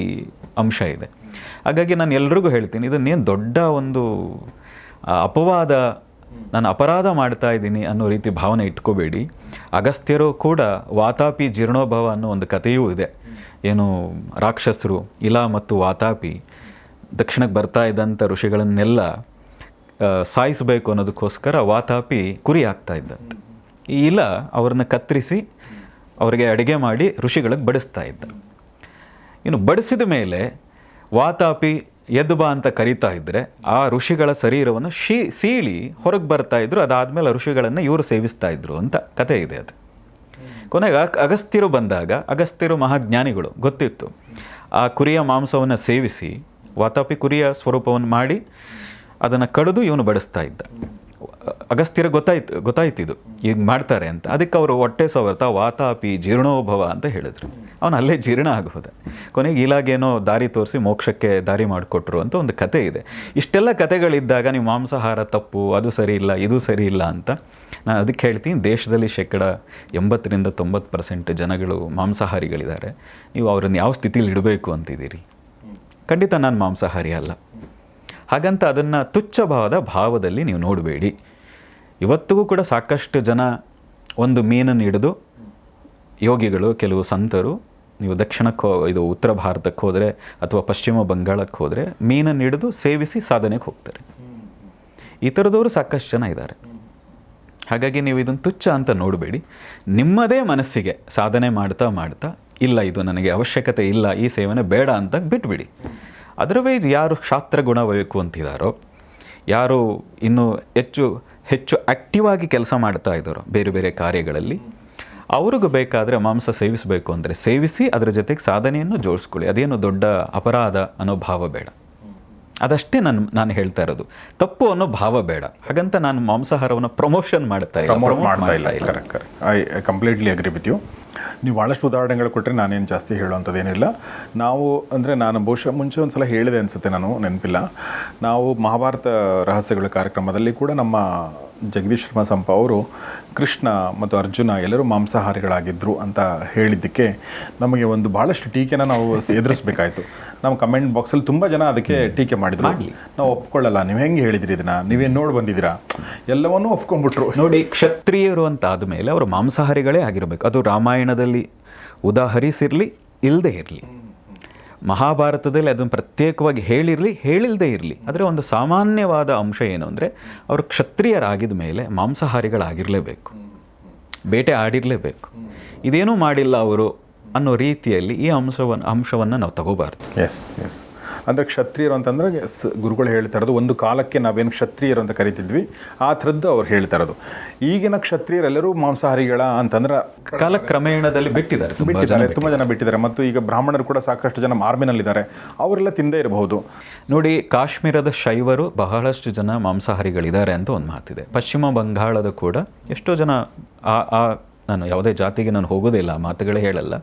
ಅಂಶ ಇದೆ. ಹಾಗಾಗಿ ನಾನು ಎಲ್ರಿಗೂ ಹೇಳ್ತೀನಿ ಇದನ್ನೇನು ದೊಡ್ಡ ಒಂದು ಅಪವಾದ ನಾನು ಅಪರಾಧ ಮಾಡ್ತಾ ಇದ್ದೀನಿ ಅನ್ನೋ ರೀತಿ ಭಾವನೆ ಇಟ್ಕೋಬೇಡಿ. ಅಗಸ್ತ್ಯರು ಕೂಡ ವಾತಾಪಿ ಜೀರ್ಣೋಭವ ಅನ್ನೋ ಒಂದು ಕಥೆಯೂ ಇದೆ. ಏನು ರಾಕ್ಷಸರು ಇಲಾ ಮತ್ತು ವಾತಾಪಿ ದಕ್ಷಿಣಕ್ಕೆ ಬರ್ತಾ ಇದ್ದಂಥ ಋಷಿಗಳನ್ನೆಲ್ಲ ಸಾಯಿಸಬೇಕು ಅನ್ನೋದಕ್ಕೋಸ್ಕರ ವಾತಾಪಿ ಕುರಿ ಆಗ್ತಾ ಇದ್ದಂತೆ. ಈ ಇಲ ಅವ್ರನ್ನ ಕತ್ತರಿಸಿ ಅವರಿಗೆ ಅಡುಗೆ ಮಾಡಿ ಋಷಿಗಳಿಗೆ ಬಡಿಸ್ತಾ ಇದ್ದ. ಇನ್ನು ಬಡಿಸಿದ ಮೇಲೆ ವಾತಾಪಿ ಎದ್ದು ಬಾ ಅಂತ ಕರೀತಾ ಇದ್ದರೆ ಆ ಋಷಿಗಳ ಶರೀರವನ್ನು ಶೀ ಸೀಳಿ ಹೊರಗೆ ಬರ್ತಾ ಇದ್ರು, ಅದಾದಮೇಲೆ ಋಷಿಗಳನ್ನು ಇವರು ಸೇವಿಸ್ತಾ ಇದ್ರು ಅಂತ ಕತೆ ಇದೆ ಅದು. ಕೊನೆಗೆ ಅಗ್- ಅಗಸ್ತ್ಯರು ಬಂದಾಗ, ಅಗಸ್ತ್ಯರು ಮಹಾಜ್ಞಾನಿಗಳು ಗೊತ್ತಿತ್ತು, ಆ ಕುರಿಯ ಮಾಂಸವನ್ನು ಸೇವಿಸಿ ವಾತಾಪಿ ಕುರಿಯ ಸ್ವರೂಪವನ್ನು ಮಾಡಿ ಅದನ್ನು ಕಡಿದು ಇವನು ಬಡಿಸ್ತಾ ಇದ್ದ. ಅಗಸ್ತ್ಯರ ಗೊತ್ತಾಯ್ತು ಗೊತ್ತಾಯ್ತು ಇದು. ಈಗ ಮಾಡ್ತಾರೆ ಅಂತ. ಅದಕ್ಕೆ ಅವರು ಹೊಟ್ಟೆ ಸವರ್ತ ವಾತಾಪಿ ಜೀರ್ಣೋಭವ ಅಂತ ಹೇಳಿದ್ರು. ಅವನು ಅಲ್ಲೇ ಜೀರ್ಣ ಆಗೋದೆ. ಕೊನೆಗೆ ಇಲಾಗೇನೋ ದಾರಿ ತೋರಿಸಿ ಮೋಕ್ಷಕ್ಕೆ ದಾರಿ ಮಾಡಿಕೊಟ್ರು ಅಂತ ಒಂದು ಕತೆ ಇದೆ. ಇಷ್ಟೆಲ್ಲ ಕತೆಗಳಿದ್ದಾಗ ನೀವು ಮಾಂಸಾಹಾರ ತಪ್ಪು, ಅದು ಸರಿ ಇಲ್ಲ, ಇದು ಸರಿ ಇಲ್ಲ ಅಂತ ನಾನು ಅದಕ್ಕೆ ಹೇಳ್ತೀನಿ. ದೇಶದಲ್ಲಿ ಶೇಕಡ ಎಂಬತ್ತರಿಂದ ತೊಂಬತ್ತು ಪರ್ಸೆಂಟ್ ಜನಗಳು ಮಾಂಸಾಹಾರಿಗಳಿದ್ದಾರೆ. ನೀವು ಅವರನ್ನು ಯಾವ ಸ್ಥಿತಿಯಲ್ಲಿ ಇಡಬೇಕು ಅಂತಿದ್ದೀರಿ? ಖಂಡಿತ ನಾನು ಮಾಂಸಾಹಾರಿ ಅಲ್ಲ. ಹಾಗಂತ ಅದನ್ನು ತುಚ್ಛಭಾವದ ಭಾವದಲ್ಲಿ ನೀವು ನೋಡಬೇಡಿ. ಇವತ್ತಿಗೂ ಕೂಡ ಸಾಕಷ್ಟು ಜನ ಒಂದು ಮೀನನ್ನು ಹಿಡಿದು ಯೋಗಿಗಳು, ಕೆಲವು ಸಂತರು, ನೀವು ದಕ್ಷಿಣಕ್ಕೆ, ಇದು ಉತ್ತರ ಭಾರತಕ್ಕೆ ಹೋದರೆ ಅಥವಾ ಪಶ್ಚಿಮ ಬಂಗಾಳಕ್ಕೆ ಹೋದರೆ ಮೀನನ್ನು ಹಿಡಿದು ಸೇವಿಸಿ ಸಾಧನೆಗೆ ಹೋಗ್ತಾರೆ. ಈ ಥರದವರು ಸಾಕಷ್ಟು ಜನ ಇದ್ದಾರೆ. ಹಾಗಾಗಿ ನೀವು ಇದನ್ನು ತುಚ್ಛ ಅಂತ ನೋಡಬೇಡಿ. ನಿಮ್ಮದೇ ಮನಸ್ಸಿಗೆ ಸಾಧನೆ ಮಾಡ್ತಾ ಮಾಡ್ತಾ, ಇಲ್ಲ ಇದು ನನಗೆ ಅವಶ್ಯಕತೆ ಇಲ್ಲ, ಈ ಸೇವನೆ ಬೇಡ ಅಂತ ಬಿಟ್ಬಿಡಿ. ಅದರ್ವೈಸ್ ಯಾರು ಶಾಸ್ತ್ರ ಗುಣ ಬೇಕು ಅಂತಿದ್ದಾರೋ ಯಾರು ಇನ್ನೂ ಹೆಚ್ಚು ಹೆಚ್ಚು ಆಕ್ಟಿವ್ ಆಗಿ ಕೆಲಸ ಮಾಡ್ತಾ ಇದ್ದಾರೋ ಬೇರೆ ಬೇರೆ ಕಾರ್ಯಗಳಲ್ಲಿ, ಅವ್ರಿಗೂ ಬೇಕಾದರೆ ಮಾಂಸ ಸೇವಿಸಬೇಕು ಅಂದರೆ ಸೇವಿಸಿ ಅದರ ಜೊತೆಗೆ ಸಾಧನೆಯನ್ನು ಜೋಡಿಸ್ಕೊಳ್ಳಿ. ಅದೇನು ದೊಡ್ಡ ಅಪರಾಧ ಅನ್ನೋ ಭಾವ ಬೇಡ. ಅದಷ್ಟೇ ನಾನು ನಾನು ಹೇಳ್ತಾ ಇರೋದು. ತಪ್ಪು ಅನ್ನೋ ಭಾವ ಬೇಡ. ಹಾಗಂತ ನಾನು ಮಾಂಸಾಹಾರವನ್ನು ಪ್ರಮೋಷನ್ ಮಾಡ್ತಾ ಇಲ್ಲ. I completely agree with you ನೀವು ಭಾಳಷ್ಟು ಉದಾಹರಣೆಗಳು ಕೊಟ್ಟರೆ ನಾನೇನು ಜಾಸ್ತಿ ಹೇಳುವಂಥದ್ದೇನಿಲ್ಲ ನಾವು ಅಂದರೆ ನಾನು ಬಹುಶಃ ಮುಂಚೆ ಒಂದು ಸಲ ಹೇಳಿದೆ ಅನಿಸುತ್ತೆ ನಾನು ನೆನಪಿಲ್ಲ. ನಾವು ಮಹಾಭಾರತ ರಹಸ್ಯಗಳ ಕಾರ್ಯಕ್ರಮದಲ್ಲಿ ಕೂಡ ನಮ್ಮ ಜಗದೀಶ್ ಶರ್ಮಾ ಸಂಪ ಅವರು ಕೃಷ್ಣ ಮತ್ತು ಅರ್ಜುನ ಎಲ್ಲರೂ ಮಾಂಸಾಹಾರಿಗಳಾಗಿದ್ದರು ಅಂತ ಹೇಳಿದ್ದಕ್ಕೆ ನಮಗೆ ಒಂದು ಭಾಳಷ್ಟು ಟೀಕೆನ ನಾವು ಎದುರಿಸ್ಬೇಕಾಯ್ತು. ನಮ್ಮ ಕಮೆಂಟ್ ಬಾಕ್ಸಲ್ಲಿ ತುಂಬ ಜನ ಅದಕ್ಕೆ ಟೀಕೆ ಮಾಡಿದ್ರು. ನಾವು ಒಪ್ಕೊಳ್ಳಲ್ಲ. ನೀವು ಹೆಂಗೆ ಹೇಳಿದ್ರಿ ಇದನ್ನ? ನೀವೇನು ನೋಡಿ ಬಂದಿದ್ದೀರಾ? ಎಲ್ಲವನ್ನೂ ಒಪ್ಕೊಂಡ್ಬಿಟ್ರು. ನೋಡಿ ಕ್ಷತ್ರಿಯರು ಅಂತ ಆದಮೇಲೆ ಅವರು ಮಾಂಸಾಹಾರಿಗಳೇ ಆಗಿರಬೇಕು. ಅದು ರಾಮಾಯಣದಲ್ಲಿ ಉದಾಹರಿಸಿರಲಿ ಇಲ್ಲದೆ ಇರಲಿ. ಮಹಾಭಾರತದಲ್ಲಿ ಅದನ್ನು ಪ್ರತ್ಯೇಕವಾಗಿ ಹೇಳಿರಲಿ ಹೇಳಿಲ್ಲದೆ ಇರಲಿ. ಆದರೆ ಒಂದು ಸಾಮಾನ್ಯವಾದ ಅಂಶ ಏನು ಅಂದರೆ, ಅವರು ಕ್ಷತ್ರಿಯರಾಗಿದ ಮೇಲೆ ಮಾಂಸಾಹಾರಿಗಳಾಗಿರಲೇಬೇಕು. ಬೇಟೆ ಆಡಿರಲೇಬೇಕು. ಇದೇನೂ ಮಾಡಿಲ್ಲ ಅವರು ಅನ್ನೋ ರೀತಿಯಲ್ಲಿ ಈ ಅಂಶವನ್ನು ಅಂಶವನ್ನು ನಾವು ತಗೋಬಾರ್ದು. ಎಸ್ ಎಸ್ ಅಂದರೆ ಕ್ಷತ್ರಿಯರು ಅಂತಂದ್ರೆ ಸ್ ಗುರುಗಳು ಹೇಳ್ತಾ ಇರೋದು ಒಂದು ಕಾಲಕ್ಕೆ ನಾವೇನು ಕ್ಷತ್ರಿಯರು ಅಂತ ಕರಿತಿದ್ವಿ ಆ ಥರದ್ದು ಅವ್ರು ಹೇಳ್ತಾ ಇರೋದು. ಈಗಿನ ಕ್ಷತ್ರಿಯರೆಲ್ಲರೂ ಮಾಂಸಾಹಾರಿಗಳ ಅಂತಂದ್ರೆ ಕಾಲಕ್ರಮೇಣದಲ್ಲಿ ಬಿಟ್ಟಿದ್ದಾರೆ ತುಂಬ ಬಿಟ್ಟಿದ್ದಾರೆ ತುಂಬ ಜನ ಬಿಟ್ಟಿದ್ದಾರೆ. ಮತ್ತು ಈಗ ಬ್ರಾಹ್ಮಣರು ಕೂಡ ಸಾಕಷ್ಟು ಜನ ಮಾರ್ಮಿನಲ್ಲಿದ್ದಾರೆ. ಅವರೆಲ್ಲ ತಿಂದೇ ಇರಬಹುದು. ನೋಡಿ ಕಾಶ್ಮೀರದ ಶೈವರು ಬಹಳಷ್ಟು ಜನ ಮಾಂಸಾಹಾರಿಗಳಿದ್ದಾರೆ ಅಂತ ಒಂದು ಮಾತಿದೆ. ಪಶ್ಚಿಮ ಬಂಗಾಳದ ಕೂಡ ಎಷ್ಟೋ ಜನ ಆ ಆ ನಾನು ಯಾವುದೇ ಜಾತಿಗೆ ನಾನು ಹೋಗೋದಿಲ್ಲ ಮಾತುಗಳೇ ಹೇಳಲ್ಲ.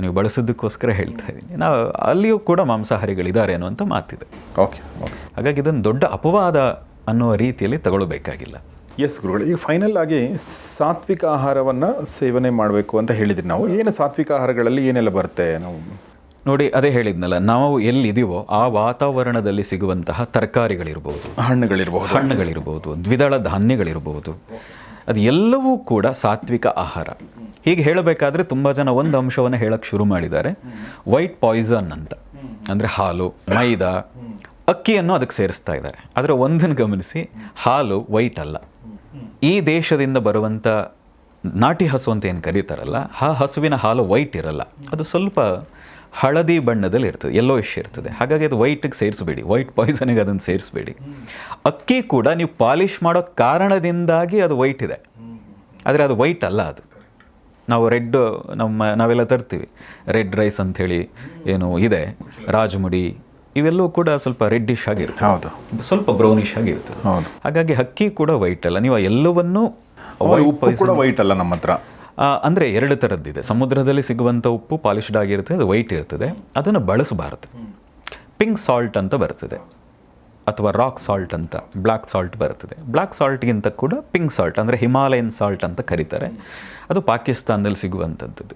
ನೀವು ಬಳಸೋದಕ್ಕೋಸ್ಕರ ಹೇಳ್ತಾ ಇದ್ದೀನಿ. ನಾವು ಅಲ್ಲಿಯೂ ಕೂಡ ಮಾಂಸಾಹಾರಿಗಳಿದ್ದಾರೆ ಅನ್ನುವಂಥ ಮಾತಿದೆ. ಓಕೆ ಓಕೆ ಹಾಗಾಗಿ ಇದನ್ನು ದೊಡ್ಡ ಅಪವಾದ ಅನ್ನುವ ರೀತಿಯಲ್ಲಿ ತಗೊಳ್ಬೇಕಾಗಿಲ್ಲ. ಎಸ್ ಗುರುಗಳು ಈಗ ಫೈನಲ್ ಆಗಿ ಸಾತ್ವಿಕ ಆಹಾರವನ್ನು ಸೇವನೆ ಮಾಡಬೇಕು ಅಂತ ಹೇಳಿದ್ರಿ ನಾವು. ಏನು ಸಾತ್ವಿಕ ಆಹಾರಗಳಲ್ಲಿ ಏನೆಲ್ಲ ಬರುತ್ತೆ ನಾವು? ನೋಡಿ ಅದೇ ಹೇಳಿದ್ನಲ್ಲ ನಾವು ಎಲ್ಲಿದ್ದೀವೋ ಆ ವಾತಾವರಣದಲ್ಲಿ ಸಿಗುವಂತಹ ತರಕಾರಿಗಳಿರ್ಬೋದು. ಹಣ್ಣುಗಳಿರ್ಬೋದು. ಹಣ್ಣುಗಳಿರ್ಬೋದು ದ್ವಿದಳ ಧಾನ್ಯಗಳಿರ್ಬೋದು. ಅದು ಎಲ್ಲವೂ ಕೂಡ ಸಾತ್ವಿಕ ಆಹಾರ. ಹೀಗೆ ಹೇಳಬೇಕಾದ್ರೆ ತುಂಬ ಜನ ಒಂದು ಅಂಶವನ್ನು ಹೇಳಕ್ಕೆ ಶುರು ಮಾಡಿದ್ದಾರೆ. ವೈಟ್ ಪಾಯ್ಸನ್ ಅಂತ. ಅಂದರೆ ಹಾಲು, ಮೈದಾ, ಅಕ್ಕಿಯನ್ನು ಅದಕ್ಕೆ ಸೇರಿಸ್ತಾ ಇದ್ದಾರೆ. ಆದರೆ ಒಂದನ್ನು ಗಮನಿಸಿ, ಹಾಲು ವೈಟ್ ಅಲ್ಲ. ಈ ದೇಶದಿಂದ ಬರುವಂಥ ನಾಟಿ ಹಸು ಅಂತ ಏನು ಕರೀತಾರಲ್ಲ, ಆ ಹಸುವಿನ ಹಾಲು ವೈಟ್ ಇರಲ್ಲ. ಅದು ಸ್ವಲ್ಪ ಹಳದಿ ಬಣ್ಣದಲ್ಲಿ ಇರ್ತದೆ ಇಶ್ ಇರ್ತದೆ. ಹಾಗಾಗಿ ಅದು ವೈಟಿಗೆ ಸೇರಿಸಬೇಡಿ. ವೈಟ್ ಪಾಯ್ಸನಿಗೆ ಅದನ್ನು ಸೇರಿಸಬೇಡಿ. ಅಕ್ಕಿ ಕೂಡ ನೀವು ಪಾಲಿಷ್ ಮಾಡೋ ಕಾರಣದಿಂದಾಗಿ ಅದು ವೈಟ್ ಇದೆ. ಆದರೆ ಅದು ವೈಟ್ ಅಲ್ಲ ಅದು. ನಾವು ರೆಡ್ ನಮ್ಮ ನಾವೆಲ್ಲ ತರ್ತೀವಿ. ರೆಡ್ ರೈಸ್ ಅಂಥೇಳಿ ಏನು ಇದೆ ರಾಜಮುಡಿ ಇವೆಲ್ಲವೂ ಕೂಡ ಸ್ವಲ್ಪ ರೆಡ್ಡಿಶ್ ಆಗಿರುತ್ತೆ. ಹೌದು. ಸ್ವಲ್ಪ ಬ್ರೌನಿಶ್ ಆಗಿರುತ್ತೆ. ಹೌದು. ಹಾಗಾಗಿ ಹಕ್ಕಿ ಕೂಡ ವೈಟ್ ಅಲ್ಲ ನೀವು ಎಲ್ಲವನ್ನೂ ಕೂಡ ವೈಟ್ ಅಲ್ಲ ನಮ್ಮ ಹತ್ರ. ಅಂದರೆ ಅಂದ್ರೆ ಎರಡು ಥರದ್ದಿದೆ ಸಮುದ್ರದಲ್ಲಿ ಸಿಗುವಂಥ ಉಪ್ಪು ಪಾಲಿಶ್ಡ್ ಆಗಿರುತ್ತೆ ಅದು ವೈಟ್ ಇರ್ತದೆ. ಅದನ್ನು ಬಳಸಬಾರದು. ಪಿಂಕ್ ಸಾಲ್ಟ್ ಅಂತ ಬರ್ತದೆ. ಅಥವಾ ರಾಕ್ ಸಾಲ್ಟ್ ಅಂತ ಬ್ಲ್ಯಾಕ್ ಸಾಲ್ಟ್ ಬರ್ತದೆ. ಬ್ಲ್ಯಾಕ್ ಸಾಲ್ಟ್ಗಿಂತ ಕೂಡ ಪಿಂಕ್ ಸಾಲ್ಟ್ ಅಂದರೆ ಹಿಮಾಲಯನ್ ಸಾಲ್ಟ್ ಅಂತ ಕರೀತಾರೆ. ಅದು ಪಾಕಿಸ್ತಾನದಲ್ಲಿ ಸಿಗುವಂಥದ್ದು.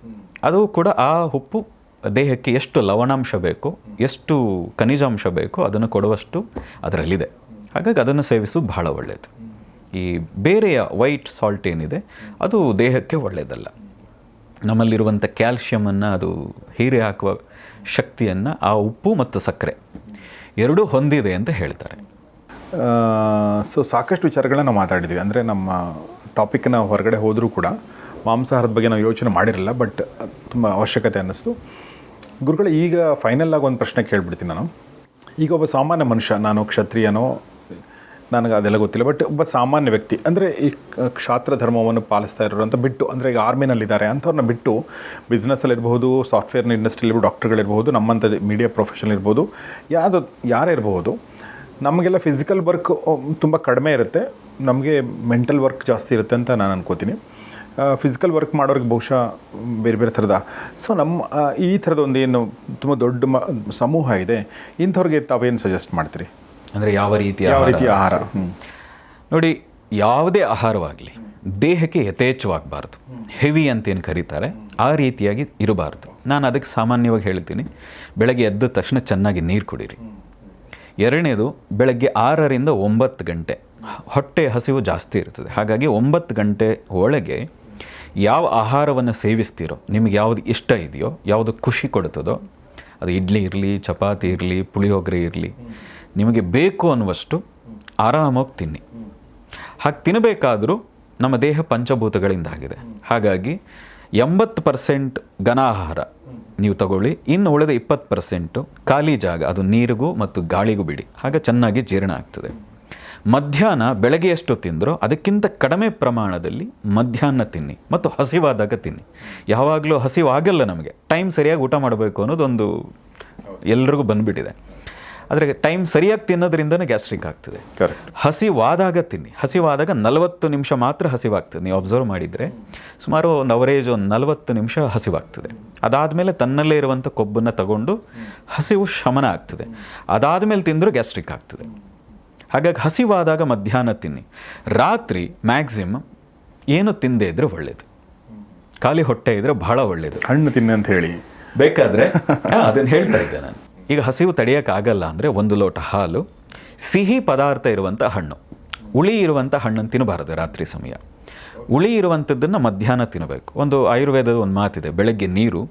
ಅದು ಕೂಡ ಆ ಉಪ್ಪು ದೇಹಕ್ಕೆ ಎಷ್ಟು ಲವಣಾಂಶ ಬೇಕು, ಎಷ್ಟು ಖನಿಜಾಂಶ ಬೇಕು ಅದನ್ನು ಕೊಡುವಷ್ಟು ಅದರಲ್ಲಿದೆ. ಹಾಗಾಗಿ ಅದನ್ನು ಸೇವಿಸೋದು ಬಹಳ ಒಳ್ಳೆಯದು ಈ ಬೇರೆಯ ವೈಟ್ ಸಾಲ್ಟ್ ಏನಿದೆ, ಅದು ದೇಹಕ್ಕೆ ಒಳ್ಳೆಯದಲ್ಲ ನಮ್ಮಲ್ಲಿರುವಂಥ ಕ್ಯಾಲ್ಶಿಯಮನ್ನು ಅದು ಹೀರೆ ಹಾಕುವ ಶಕ್ತಿಯನ್ನು ಆ ಉಪ್ಪು ಮತ್ತು ಸಕ್ಕರೆ ಎರಡೂ ಹೊಂದಿದೆ ಅಂತ ಹೇಳ್ತಾರೆ. ಸೊ ಸಾಕಷ್ಟು ವಿಚಾರಗಳನ್ನ ನಾವು ಮಾತಾಡಿದ್ವಿ. ಅಂದರೆ ನಮ್ಮ ಟಾಪಿಕ್ನ ಹೊರಗಡೆ ಹೋದರೂ ಕೂಡ ಮಾಂಸಾಹಾರದ ಬಗ್ಗೆ ನಾವು ಯೋಚನೆ ಮಾಡಿರಲಿಲ್ಲ ಬಟ್ ತುಂಬ ಅವಶ್ಯಕತೆ ಅನ್ನಿಸ್ತು. ಗುರುಗಳು, ಈಗ ಫೈನಲ್ ಆಗಿ ಒಂದು ಪ್ರಶ್ನೆ ಕೇಳ್ಬಿಡ್ತೀನಿ ನಾನು. ಈಗ ಒಬ್ಬ ಸಾಮಾನ್ಯ ಮನುಷ್ಯ, ನಾನು ಕ್ಷತ್ರಿಯನೋ, ನನಗೆ ಅದೆಲ್ಲ ಗೊತ್ತಿಲ್ಲ ಬಟ್ ಒಬ್ಬ ಸಾಮಾನ್ಯ ವ್ಯಕ್ತಿ, ಅಂದರೆ ಈ ಕ್ಷಾತ್ರ ಧರ್ಮವನ್ನು ಪಾಲಿಸ್ತಾ ಇರೋರು ಅಂತ ಬಿಟ್ಟು, ಅಂದರೆ ಈಗ ಆರ್ಮಿನಲ್ಲಿದ್ದಾರೆ ಅಂಥವ್ರನ್ನ ಬಿಟ್ಟು ಬಿಸ್ನೆಸ್ಸಲ್ಲಿರ್ಬೋದು ಸಾಫ್ಟ್ವೇರ್ನ ಇಂಡಸ್ಟ್ರಿಲಿರ್ಬೋದು ಡಾಕ್ಟರ್ಗಳಿರ್ಬೋದು ನಮ್ಮಂಥ ಮೀಡಿಯಾ ಪ್ರೊಫೆಷನ್ ಇರ್ಬೋದು ಯಾವುದು, ಯಾರೇ ಇರಬಹುದು ನಮಗೆಲ್ಲ ಫಿಸಿಕಲ್ ವರ್ಕ್ ತುಂಬ ಕಡಿಮೆ ಇರುತ್ತೆ. ನಮಗೆ ಮೆಂಟಲ್ ವರ್ಕ್ ಜಾಸ್ತಿ ಇರುತ್ತೆ ಅಂತ ನಾನು ಅನ್ಕೋತೀನಿ. ಫಿಸಿಕಲ್ ವರ್ಕ್ ಮಾಡೋರಿಗೆ ಬಹುಶಃ ಬೇರೆ ಬೇರೆ ಥರದ. ಸೊ ನಮ್ಮ ಈ ಥರದ ಒಂದು ಏನು ತುಂಬ ದೊಡ್ಡ ಮ ಸಮೂಹ ಇದೆ ಇಂಥವ್ರಿಗೆ ತಾವೇನು ಸಜೆಸ್ಟ್ ಮಾಡ್ತೀರಿ? ಅಂದರೆ ಯಾವ ರೀತಿಯ ಯಾವ ಆಹಾರ? ರೀತಿಯ ಆಹಾರ? ನೋಡಿ ಯಾವುದೇ ಆಹಾರವಾಗಲಿ ದೇಹಕ್ಕೆ ಯಥೇಚ್ಛವಾಗಬಾರ್ದು. ಹೆವಿ ಅಂತ ಏನು ಕರೀತಾರೆ ಆ ರೀತಿಯಾಗಿ ಇರಬಾರ್ದು. ನಾನು ಅದಕ್ಕೆ ಸಾಮಾನ್ಯವಾಗಿ ಹೇಳ್ತೀನಿ ಬೆಳಗ್ಗೆ ಎದ್ದ ತಕ್ಷಣ ಚೆನ್ನಾಗಿ ನೀರು ಕುಡೀರಿ. ಎರಡನೇದು ಬೆಳಗ್ಗೆ ಆರರಿಂದ ಒಂಬತ್ತು ಗಂಟೆ ಹೊಟ್ಟೆ ಹಸಿವು ಜಾಸ್ತಿ ಇರ್ತದೆ. ಹಾಗಾಗಿ ಒಂಬತ್ತು ಗಂಟೆ ಒಳಗೆ ಯಾವ ಆಹಾರವನ್ನು ಸೇವಿಸ್ತೀರೋ, ನಿಮಗೆ ಯಾವುದು ಇಷ್ಟ ಇದೆಯೋ, ಯಾವುದು ಖುಷಿ ಕೊಡುತ್ತದೋ, ಅದು ಇಡ್ಲಿ ಇರಲಿ, ಚಪಾತಿ ಇರಲಿ, ಪುಳಿಯೋಗರೆ ಇರಲಿ, ನಿಮಗೆ ಬೇಕು ಅನ್ನುವಷ್ಟು ಆರಾಮಾಗಿ ತಿನ್ನಿ. ಹಾಗೆ ತಿನ್ನಬೇಕಾದರೂ ನಮ್ಮ ದೇಹ ಪಂಚಭೂತಗಳಿಂದ ಆಗಿದೆ ಹಾಗಾಗಿ ಎಂಬತ್ತು ಪರ್ಸೆಂಟ್ ಘನ ಆಹಾರ ನೀವು ತಗೊಳ್ಳಿ, ಇನ್ನು ಉಳಿದ ಇಪ್ಪತ್ತು ಪರ್ಸೆಂಟು ಖಾಲಿ ಜಾಗ, ಅದು ನೀರಿಗೂ ಮತ್ತು ಗಾಳಿಗೂ ಬಿಡಿ. ಹಾಗೆ ಚೆನ್ನಾಗಿ ಜೀರ್ಣ ಆಗ್ತದೆ. ಮಧ್ಯಾಹ್ನ ಬೆಳಗ್ಗೆ ಎಷ್ಟು ತಿಂದರೋ ಅದಕ್ಕಿಂತ ಕಡಿಮೆ ಪ್ರಮಾಣದಲ್ಲಿ ಮಧ್ಯಾಹ್ನ ತಿನ್ನಿ ಮತ್ತು ಹಸಿವಾದಾಗ ತಿನ್ನಿ. ಯಾವಾಗಲೂ ಹಸಿವಾಗಲ್ಲ ನಮಗೆ. ಟೈಮ್ ಸರಿಯಾಗಿ ಊಟ ಮಾಡಬೇಕು ಅನ್ನೋದೊಂದು ಎಲ್ರಿಗೂ ಬಂದುಬಿಟ್ಟಿದೆ. ಆದರೆ ಟೈಮ್ ಸರಿಯಾಗಿ ತಿನ್ನೋದ್ರಿಂದನೇ ಗ್ಯಾಸ್ಟ್ರಿಕ್ ಆಗ್ತದೆ. ಹಸಿವಾದಾಗ ತಿನ್ನಿ. ಹಸಿವಾದಾಗ ನಲವತ್ತು ನಿಮಿಷ ಮಾತ್ರ ಹಸಿವಾಗ್ತದೆ. ನೀವು ಅಬ್ಸರ್ವ್ ಮಾಡಿದರೆ ಸುಮಾರು ಒಂದು ಅವರೇಜ್ ಒಂದು ನಲವತ್ತು ನಿಮಿಷ ಹಸಿವಾಗ್ತದೆ. ಅದಾದಮೇಲೆ ತನ್ನಲ್ಲೇ ಇರುವಂಥ ಕೊಬ್ಬನ್ನು ತಗೊಂಡು ಹಸಿವು ಶಮನ ಆಗ್ತದೆ. ಅದಾದಮೇಲೆ ತಿಂದರೂ ಗ್ಯಾಸ್ಟ್ರಿಕ್ ಆಗ್ತದೆ. ಹಾಗಾಗಿ ಹಸಿವಾದಾಗ ಮಧ್ಯಾಹ್ನ ತಿನ್ನಿ. ರಾತ್ರಿ ಮ್ಯಾಕ್ಸಿಮಮ್ ಏನು ತಿಂದೇ ಇದ್ರೆ ಒಳ್ಳೆಯದು ಖಾಲಿ ಹೊಟ್ಟೆ ಇದ್ರೆ ಬಹಳ ಒಳ್ಳೇದು. ಹಣ್ಣು ತಿನ್ನಿ ಅಂತ ಹೇಳಿ. ಬೇಕಾದರೆ ಅದನ್ನು ಹೇಳ್ತಾ ಇದ್ದೆ ನಾನು. ಈಗ ಹಸಿವು ತಡೆಯೋಕ್ಕಾಗಲ್ಲ ಅಂದರೆ ಒಂದು ಲೋಟ ಹಾಲು ಸಿಹಿ ಪದಾರ್ಥ ಇರುವಂಥ ಹಣ್ಣು. ಹುಳಿ ಇರುವಂಥ ಹಣ್ಣನ್ನು ತಿನ್ನಬಾರದು ರಾತ್ರಿ ಸಮಯ. ಉಳಿ ಇರುವಂಥದ್ದನ್ನು ಮಧ್ಯಾಹ್ನ ತಿನ್ನಬೇಕು ಒಂದು ಆಯುರ್ವೇದದ ಒಂದು ಮಾತಿದೆ ಬೆಳಗ್ಗೆ ನೀರು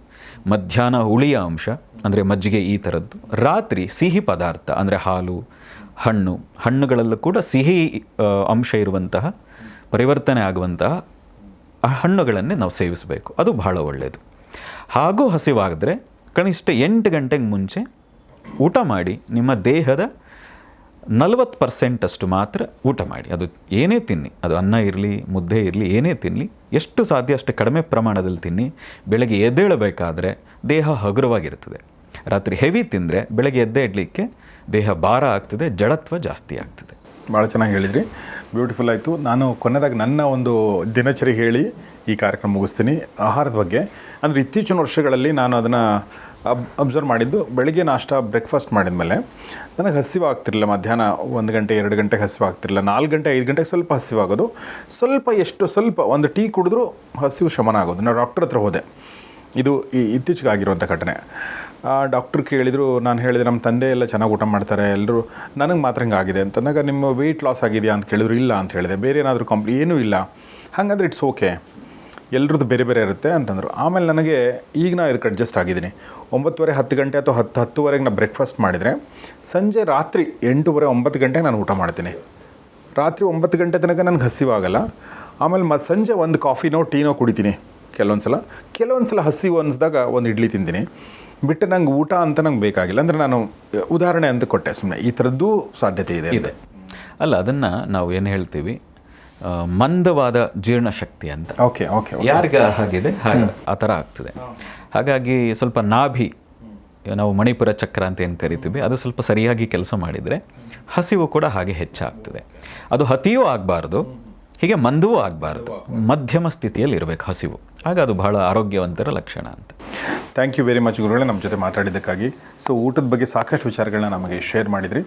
ಮಧ್ಯಾಹ್ನ ಹುಳಿಯ ಅಂಶ ಅಂದರೆ ಮಜ್ಜಿಗೆ ಈ ಥರದ್ದು ರಾತ್ರಿ ಸಿಹಿ ಪದಾರ್ಥ ಅಂದರೆ ಹಾಲು ಹಣ್ಣು, ಹಣ್ಣುಗಳಲ್ಲೂ ಕೂಡ ಸಿಹಿ ಅಂಶ ಇರುವಂತಹ, ಪರಿವರ್ತನೆ ಆಗುವಂತಹ ಹಣ್ಣುಗಳನ್ನೇ ನಾವು ಸೇವಿಸಬೇಕು. ಅದು ಬಹಳ ಒಳ್ಳೆಯದು ಹಾಗೂ ಹಸಿವಾದರೆ ಕನಿಷ್ಠ ಎಂಟು ಗಂಟೆಗೆ ಮುಂಚೆ ಊಟ ಮಾಡಿ, ನಿಮ್ಮ ದೇಹದ ನಲವತ್ತು ಪರ್ಸೆಂಟಷ್ಟು ಮಾತ್ರ ಊಟ ಮಾಡಿ. ಅದು ಏನೇ ತಿನ್ನಿ, ಅದು ಅನ್ನ ಇರಲಿ, ಮುದ್ದೆ ಇರಲಿ, ಏನೇ ತಿನ್ನಲಿ ಎಷ್ಟು ಸಾಧ್ಯ ಅಷ್ಟು ಕಡಿಮೆ ಪ್ರಮಾಣದಲ್ಲಿ ತಿನ್ನಿ, ಬೆಳಗ್ಗೆ ಎದ್ದೇಳಬೇಕಾದ್ರೆ ದೇಹ ಹಗುರವಾಗಿರ್ತದೆ ರಾತ್ರಿ ಹೆವಿ ತಿಂದರೆ ಬೆಳಗ್ಗೆ ಎದ್ದೇ ಇಡಲಿಕ್ಕೆ ದೇಹ ಭಾರ ಆಗ್ತದೆ, ಜಡತ್ವ ಜಾಸ್ತಿ ಆಗ್ತದೆ. ಭಾಳ ಚೆನ್ನಾಗಿ ಹೇಳಿದ್ರಿ. ಬ್ಯೂಟಿಫುಲ್ ಆಯಿತು. ನಾನು ಕೊನೆಯದಾಗ ನನ್ನ ಒಂದು ದಿನಚರಿ ಹೇಳಿ ಈ ಕಾರ್ಯಕ್ರಮ ಮುಗಿಸ್ತೀನಿ. ಆಹಾರದ ಬಗ್ಗೆ. ಅಂದರೆ ಇತ್ತೀಚಿನ ವರ್ಷಗಳಲ್ಲಿ ನಾನು ಅದನ್ನು ಅಬ್ ಅಬ್ಸರ್ವ್ ಮಾಡಿದ್ದು ಬೆಳಿಗ್ಗೆ ನಾಷ್ಟ ಬ್ರೇಕ್ಫಾಸ್ಟ್ ಮಾಡಿದ್ಮೇಲೆ ನನಗೆ ಹಸಿವು ಆಗ್ತಿರಲಿಲ್ಲ. ಮಧ್ಯಾಹ್ನ ಒಂದು ಗಂಟೆ, ಎರಡು ಗಂಟೆಗೆ ಹಸಿವು ಆಗ್ತಿರಲಿಲ್ಲ. ನಾಲ್ಕು ಗಂಟೆ, ಐದು ಗಂಟೆಗೆ ಸ್ವಲ್ಪ ಹಸಿವಾಗೋದು ಸ್ವಲ್ಪ ಎಷ್ಟು ಸ್ವಲ್ಪ ಒಂದು ಟೀ ಕುಡಿದ್ರೂ ಹಸಿವು ಶಮನ ಆಗೋದು. ನಾನು ಡಾಕ್ಟರ್ ಹತ್ರ ಹೋದೆ. ಇದು ಈ- ಇತ್ತೀಚೆಗೆ ಆಗಿರುವಂಥ ಘಟನೆ. ಡಾಕ್ಟ್ರ್ ಕೇಳಿದರು, ನಾನು ಹೇಳಿದೆ ನಮ್ಮ ತಂದೆ ಎಲ್ಲ ಚೆನ್ನಾಗಿ ಊಟ ಮಾಡ್ತಾರೆ ಎಲ್ಲರೂ ನನಗೆ ಮಾತ್ರ ಹಿಂಗಾಗಿದೆ ಅಂತಂದಾಗ ನಿಮ್ಮ ವೆಯ್ಟ್ ಲಾಸ್ ಆಗಿದೆಯಾ ಅಂತ ಕೇಳಿದ್ರು, ಇಲ್ಲ ಅಂತ ಹೇಳಿದೆ. ಬೇರೆ ಏನಾದರೂ ಕಂಪ್ಲಿ ಏನೂ ಇಲ್ಲ. ಹಾಗಂದ್ರೆ ಇಟ್ಸ್ ಓಕೆ ಎಲ್ಲರದ್ದು ಬೇರೆ ಬೇರೆ ಇರುತ್ತೆ ಅಂತಂದರು. ಆಮೇಲೆ ನನಗೆ ಈಗ ನಾನು ಇದಕ್ಕೆ ಅಡ್ಜಸ್ಟ್ ಆಗಿದ್ದೀನಿ. ಒಂಬತ್ತುವರೆ, ಹತ್ತು ಗಂಟೆ ಅಥವಾ ಹತ್ತು, ಹತ್ತುವರೆಗೆ ನಾನು ಬ್ರೇಕ್ಫಾಸ್ಟ್ ಮಾಡಿದರೆ, ಸಂಜೆ ರಾತ್ರಿ ಎಂಟೂವರೆ, ಒಂಬತ್ತು ಗಂಟೆಗೆ ನಾನು ಊಟ ಮಾಡ್ತೀನಿ. ರಾತ್ರಿ ಒಂಬತ್ತು ಗಂಟೆ ತನಕ ನನಗೆ ಹಸಿವಾಗಲ್ಲ. ಆಮೇಲೆ ಮತ್ತು ಸಂಜೆ ಒಂದು ಕಾಫಿನೋ ಟೀನೋ ಕುಡಿತೀನಿ. ಕೆಲವೊಂದು ಸಲ ಕೆಲವೊಂದು ಸಲ ಹಸಿವು ಅನಿಸಿದಾಗ ಒಂದು ಇಡ್ಲಿ ತಿಂತೀನಿ. ಬಿಟ್ಟು ನಂಗೆ ಊಟ ಅಂತ ನಂಗೆ ಬೇಕಾಗಿಲ್ಲ. ಅಂದರೆ ನಾನು ಉದಾಹರಣೆ ಅಂತ ಕೊಟ್ಟೆ ಸುಮ್ಮನೆ ಈ ಥರದ್ದು ಸಾಧ್ಯತೆ ಇದೆ ಇದೆ. ಅಲ್ಲ ಅದನ್ನು ನಾವು ಏನು ಹೇಳ್ತೀವಿ? ಮಂದವಾದ ಜೀರ್ಣಶಕ್ತಿ ಅಂತ. Okay okay. ಯಾರಿಗ ಹಾಗಿದೆ? ಹಾಗೆ ಆ ಥರ ಆಗ್ತದೆ. ಹಾಗಾಗಿ ಸ್ವಲ್ಪ ನಾಭಿ ನಾವು ಮಣಿಪುರ ಚಕ್ರ ಅಂತ ಏನು ಕರಿತೀವಿ ಅದು ಸ್ವಲ್ಪ ಸರಿಯಾಗಿ ಕೆಲಸ ಮಾಡಿದರೆ ಹಸಿವು ಕೂಡ ಹಾಗೆ ಹೆಚ್ಚಾಗ್ತದೆ. ಅದು ಹತಿಯೂ ಆಗಬಾರ್ದು. ಹೀಗೆ ಮಂದವೂ ಆಗಬಾರ್ದು. ಮಧ್ಯಮ ಸ್ಥಿತಿಯಲ್ಲಿ ಇರಬೇಕು ಹಸಿವು. ಆಗ ಅದು ಬಹಳ ಆರೋಗ್ಯವಂತರ ಲಕ್ಷಣ ಅಂತ. ಥ್ಯಾಂಕ್ ಯು ವೆರಿ ಮಚ್ ಗುರುಗಳೇ ನಮ್ಮ ಜೊತೆ ಮಾತಾಡಿದ್ದಕ್ಕಾಗಿ. ಸೊ ಊಟದ ಬಗ್ಗೆ ಸಾಕಷ್ಟು ವಿಚಾರಗಳನ್ನ ನಮಗೆ ಶೇರ್ ಮಾಡಿದ್ರಿ.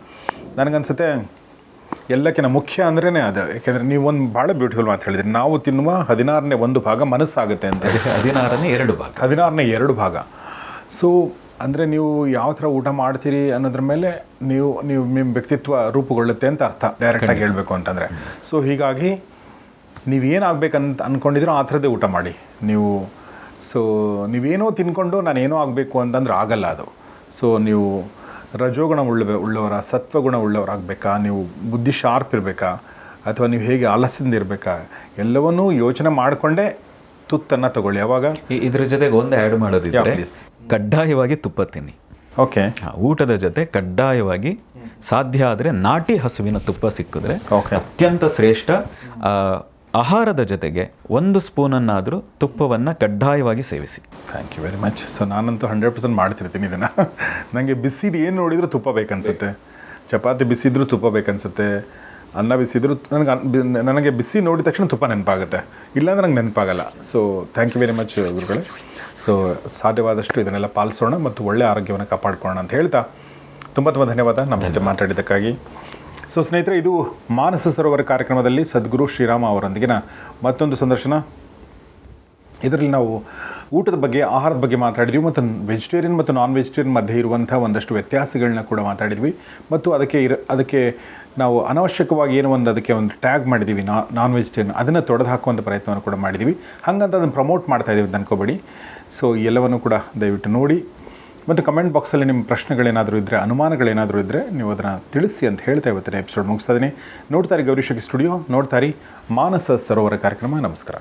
ನನಗನ್ಸುತ್ತೆ ಎಲ್ಲಕ್ಕಿಂತ ಮುಖ್ಯ ಅಂದ್ರೇ ಅದು. ಯಾಕೆಂದರೆ ನೀವು ಒಂದು ಭಾಳ ಬ್ಯೂಟಿಫುಲ್ ಮಾತು ಹೇಳಿದ್ರಿ. ನಾವು ತಿನ್ನುವ ಹದಿನಾರನೇ ಒಂದು ಭಾಗ ಮನಸ್ಸಾಗುತ್ತೆ ಅಂತ. ಹದಿನಾರನೇ ಎರಡು ಭಾಗ. ಹದಿನಾರನೇ ಎರಡು ಭಾಗ. ಸೊ ಅಂದರೆ ನೀವು ಯಾವ ಥರ ಊಟ ಮಾಡ್ತೀರಿ ಅನ್ನೋದ್ರ ಮೇಲೆ ನೀವು ನೀವು ನಿಮ್ಮ ವ್ಯಕ್ತಿತ್ವ ರೂಪುಗೊಳ್ಳುತ್ತೆ ಅಂತ ಅರ್ಥ. ಡೈರೆಕ್ಟಾಗಿ ಹೇಳಬೇಕು ಅಂತಂದರೆ. ಸೊ ಹೀಗಾಗಿ ನೀವೇನಾಗಬೇಕಂತ ಅನ್ಕೊಂಡಿದ್ರೋ ಆ ಥರದ್ದೇ ಊಟ ಮಾಡಿ. ನೀವು ಸೊ ನೀವೇನೋ ತಿನ್ಕೊಂಡು ನಾನು ಏನೋ ಆಗಬೇಕು ಅಂತಂದ್ರೆ ಆಗಲ್ಲ ಅದು. ಸೊ ನೀವು ರಜೋಗುಣ ಉಳ್ಳ ಉಳ್ಳವರ ಸತ್ವಗುಣ ಉಳ್ಳವರಾಗಬೇಕಾ? ನೀವು ಬುದ್ಧಿ ಶಾರ್ಪ್ ಇರಬೇಕಾ? ಅಥವಾ ನೀವು ಹೇಗೆ ಆಲಸ್ಯದಿಂದ ಇರಬೇಕಾ? ಎಲ್ಲವನ್ನೂ ಯೋಚನೆ ಮಾಡಿಕೊಂಡೇ ತುತ್ತನ್ನು ತಗೊಳ್ಳಿ. ಯಾವಾಗ? ಇದ್ರ ಜೊತೆಗೆ ಒಂದು ಆ್ಯಡ್ ಮಾಡೋದಿದ್ರೆ. ಕಡ್ಡಾಯವಾಗಿ ತುಪ್ಪ ತಿನ್ನಿ ಓಕೆ ಊಟದ ಜೊತೆ ಕಡ್ಡಾಯವಾಗಿ ಸಾಧ್ಯ ಆದರೆ ನಾಟಿ ಹಸುವಿನ ತುಪ್ಪ ಸಿಕ್ಕಿದ್ರೆ. ಅತ್ಯಂತ ಶ್ರೇಷ್ಠ ಆಹಾರದ ಜೊತೆಗೆ ಒಂದು ಸ್ಪೂನನ್ನಾದರೂ ತುಪ್ಪವನ್ನು ಕಡ್ಡಾಯವಾಗಿ ಸೇವಿಸಿ. Thank you very much so ನಾನಂತೂ ಹಂಡ್ರೆಡ್ ಪರ್ಸೆಂಟ್ ಮಾಡ್ತಿರ್ತೀನಿ ಇದನ್ನು. ನನಗೆ ಬಿಸಿದು ಏನು ನೋಡಿದರೂ ತುಪ್ಪ ಬೇಕನ್ಸುತ್ತೆ. ಚಪಾತಿ ಬಿಸಿದ್ರೂ ತುಪ್ಪ ಬೇಕನ್ಸುತ್ತೆ. ಅನ್ನ ಬಿಸಿದ್ರು ನನಗೆ ನನಗೆ ಬಿಸಿ ನೋಡಿದ ತಕ್ಷಣ ತುಪ್ಪ ನೆನಪಾಗುತ್ತೆ. ಇಲ್ಲಾಂದ್ರೆ ನಂಗೆ ನೆನಪಾಗಲ್ಲ. So thank you very much ಗುರುಗಳೇ. ಸೊ ಸಾಧ್ಯವಾದಷ್ಟು ಇದನ್ನೆಲ್ಲ ಪಾಲಿಸೋಣ ಮತ್ತು ಒಳ್ಳೆಯ ಆರೋಗ್ಯವನ್ನು ಕಾಪಾಡ್ಕೊಳ್ಳೋಣ ಅಂತ ಹೇಳ್ತಾ ತುಂಬ ತುಂಬ ಧನ್ಯವಾದ ನಮ್ಮ ಜೊತೆ ಮಾತಾಡಿದ್ದಕ್ಕಾಗಿ. ಸೊ ಸ್ನೇಹಿತರೆ, ಇದು ಮಾನಸ ಸರೋವರ ಕಾರ್ಯಕ್ರಮದಲ್ಲಿ ಸದ್ಗುರು ಶ್ರೀರಾಮ ಅವರೊಂದಿಗಿನ ಮತ್ತೊಂದು ಸಂದರ್ಶನ. ಇದರಲ್ಲಿ ನಾವು ಊಟದ ಬಗ್ಗೆ, ಆಹಾರದ ಬಗ್ಗೆ ಮಾತಾಡಿದ್ವಿ ಮತ್ತು ವೆಜಿಟೇರಿಯನ್ ಮತ್ತು ನಾನ್ ವೆಜಿಟೇರಿಯನ್ ಮಧ್ಯೆ ಇರುವಂಥ ಒಂದಷ್ಟು ವ್ಯತ್ಯಾಸಗಳನ್ನ ಕೂಡ ಮಾತಾಡಿದ್ವಿ. ಮತ್ತು ಅದಕ್ಕೆ ಇರ, ಅದಕ್ಕೆ ನಾವು ಅನವಶ್ಯಕವಾಗಿ ಏನೋ ಒಂದು ಅದಕ್ಕೆ ಒಂದು ಟ್ಯಾಗ್ ಮಾಡಿದ್ದೀವಿ ನಾನ್ ವೆಜಿಟೇರಿಯನ್ ಅದನ್ನು ತೊಡೆದು ಹಾಕುವಂಥ ಪ್ರಯತ್ನವನ್ನು ಕೂಡ ಮಾಡಿದ್ದೀವಿ. ಹಾಗಂತ ಅದನ್ನು ಪ್ರಮೋಟ್ ಮಾಡ್ತಾ ಇದ್ದೀವಿ ಅಂತ ಅನ್ಕೋಬೇಡಿ. ಸೊ ಎಲ್ಲವನ್ನು ಕೂಡ ದಯವಿಟ್ಟು ನೋಡಿ. ಮತ್ತು ಕಮೆಂಟ್ ಬಾಕ್ಸಲ್ಲಿ ನಿಮ್ಮ ಪ್ರಶ್ನೆಗಳೇನಾದರೂ ಇದ್ದರೆ ಅನುಮಾನಗಳೇನಾದರೂ ಇದ್ದರೆ ನೀವು ಅದನ್ನು ತಿಳಿಸಿ ಅಂತ ಹೇಳ್ತಾ ಇವತ್ತಿನ ಎಪಿಸೋಡ್ ಮುಗಿಸ್ತಾ ಇದ್ದೀನಿ ನೋಡ್ತಾರೆ ಗೌರಿಶಕಿ ಸ್ಟುಡಿಯೋ ನೋಡ್ತಾರೆ ಮಾನಸ ಸರೋವರ ಕಾರ್ಯಕ್ರಮ. ನಮಸ್ಕಾರ.